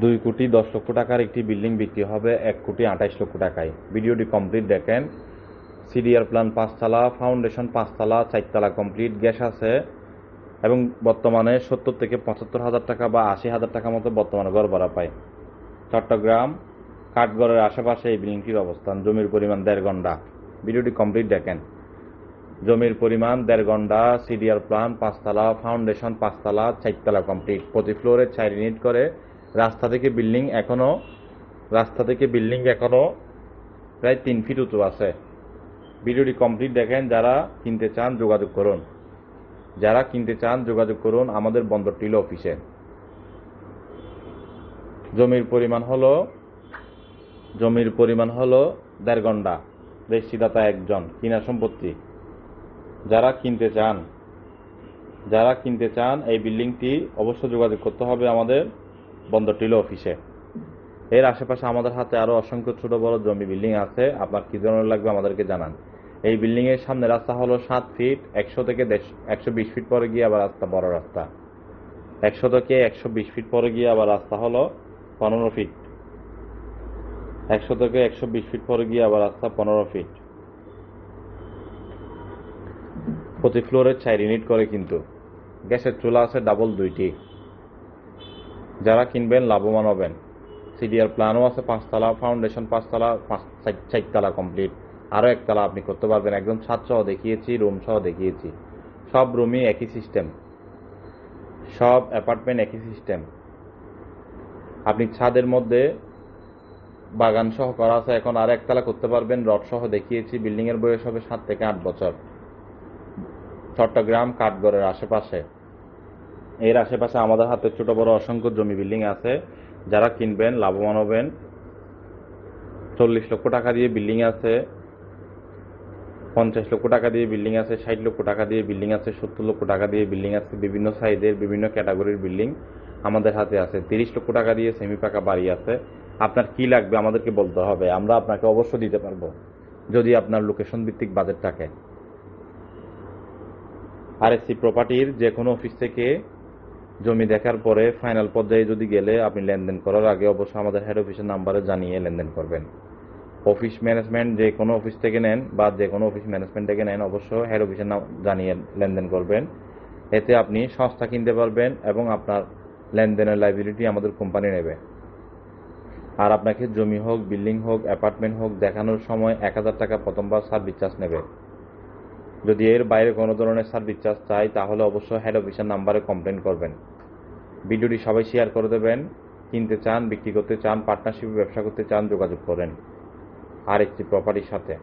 দুই কোটি দশ লক্ষ টাকার একটি বিল্ডিং বিক্রি হবে এক কোটি আঠাইশ লক্ষ টাকায়। ভিডিওটি কমপ্লিট দেখেন। সিডিআর প্ল্যান পাঁচতলা, ফাউন্ডেশন পাঁচতলা, চারতলা কমপ্লিট, গ্যাস আছে। এবং বর্তমানে সত্তর থেকে পঁচাত্তর হাজার টাকা বা আশি হাজার টাকা মতো বর্তমানে ঘর ভাড়া পায়। চট্টগ্রাম, কাঠগড়ের আশেপাশে এই বিল্ডিংটির অবস্থান। জমির পরিমাণ দেড় ঘণ্টা। ভিডিওটি কমপ্লিট দেখেন। জমির পরিমাণ দেড় ঘণ্টা, সিডিআর প্ল্যান পাঁচতলা, ফাউন্ডেশন পাঁচতলা, চারতলা কমপ্লিট। প্রতি ফ্লোরে চার ইউনিট করে রাস্তা থেকে বিল্ডিং এখনও, রাস্তা থেকে বিল্ডিং এখনও প্রায় তিন ফিট উঁচু আছে। ভিডিওটি কমপ্লিট দেখেন, যারা কিনতে চান যোগাযোগ করুন। যারা কিনতে চান যোগাযোগ করুন আমাদের বন্দর টিল অফিসে। জমির পরিমাণ হলো, জমির পরিমাণ হলো দেড় ঘণ্টা। রেজিস্ট্রিদাতা একজন, কিনা সম্পত্তি। যারা কিনতে চান, যারা কিনতে চান এই বিল্ডিংটি অবশ্য যোগাযোগ করতে হবে আমাদের। বন্দর টিলো অফিসে। এর আশেপাশে আমাদের হাতে আরও অসংখ্য ছোট বড় জমি বিল্ডিং আছে। আপনার কী ধরনের লাগবে আমাদেরকে জানান। এই বিল্ডিং এর সামনে রাস্তা হলো সাত ফিট, একশো থেকে একশো বিশ ফিট পরে গিয়ে আবার রাস্তা, বড় রাস্তা। একশো থেকে একশো বিশ ফিট পরে গিয়ে আবার রাস্তা হলো পনেরো ফিট। একশো থেকে একশো বিশ ফিট পরে গিয়ে আবার রাস্তা পনেরো ফিট। প্রতি ফ্লোরে চার ইউনিট করে কিন্তু। গ্যাসের চুলা আছে ডাবল দুইটি। যারা কিনবেন লাভবান হবেন। সিডিআর প্ল্যানও আছে, পাঁচতলা ফাউন্ডেশন পাঁচতলা, পাঁচ চারতলা কমপ্লিট আরও একতলা আপনি করতে পারবেন। একদম ছাদ সহ দেখিয়েছি রুম সহ দেখিয়েছি। সব রুমই একই সিস্টেম সব অ্যাপার্টমেন্ট একই সিস্টেম আপনি ছাদের মধ্যে বাগান সহ করা আছে, এখন আর একতলা করতে পারবেন। রড সহ দেখিয়েছি বিল্ডিং এর বয়স হবে সাত থেকে আট বছর। চট্টগ্রাম, কাঠগড়ের আশেপাশে। এর আশেপাশে আমাদের হাতে ছোট বড় অসংখ্য জমি বিল্ডিং আছে। যারা কিনবেন, লাভবান হবেন। চল্লিশ লক্ষ টাকা দিয়ে বিল্ডিং আছে। পঞ্চাশ লক্ষ টাকা দিয়ে বিল্ডিং আছে, ষাট লক্ষ টাকা দিয়ে বিল্ডিং আছে, সত্তর লক্ষ টাকা দিয়ে বিল্ডিং আছে। বিভিন্ন সাইজের বিভিন্ন ক্যাটাগরির বিল্ডিং আমাদের হাতে আছে। তিরিশ লক্ষ টাকা দিয়ে সেমি পাকা বাড়ি আছে। আপনার কি লাগবে আমাদেরকে বলতে হবে। আমরা আপনাকে অবশ্য দিতে পারব, যদি আপনার লোকেশন ভিত্তিক বাজেট থাকে। আরএসসি প্রপার্টির যে কোনো অফিস থেকে জমি দেখার পরে ফাইনাল পর্যায়ে যদি গেলে আপনি লেনদেন করার আগে অবশ্যই আমাদের হেড অফিসের নাম্বারে জানিয়ে লেনদেন করবেন। অফিস ম্যানেজমেন্ট যে কোনো অফিস থেকে নেন বা যে কোনো অফিস ম্যানেজমেন্ট থেকে নেন অবশ্য হেড অফিসের নাম জানিয়ে লেনদেন করবেন। এতে আপনি সংস্থা কিনতে পারবেন এবং আপনার লেনদেনের লাইবিলিটি আমাদের কোম্পানি নেবে। আর আপনাকে জমি হোক বিল্ডিং হোক অ্যাপার্টমেন্ট হোক দেখানোর সময় এক হাজার টাকা প্রথমবার সার্ভিস চার্জ নেবে। যদি এর বাইরে কোনো ধরনের সার্ভিস চার্জ চাই, তাহলে অবশ্যই হেড অফিসের নাম্বারে কমপ্লেন করবেন। ভিডিওটি সবাই শেয়ার করে দেবেন, কিনতে চান, বিক্রি করতে চান পার্টনারশিপে ব্যবসা করতে চান, যোগাযোগ করেন। আর একটি প্রপার্টির সাথে।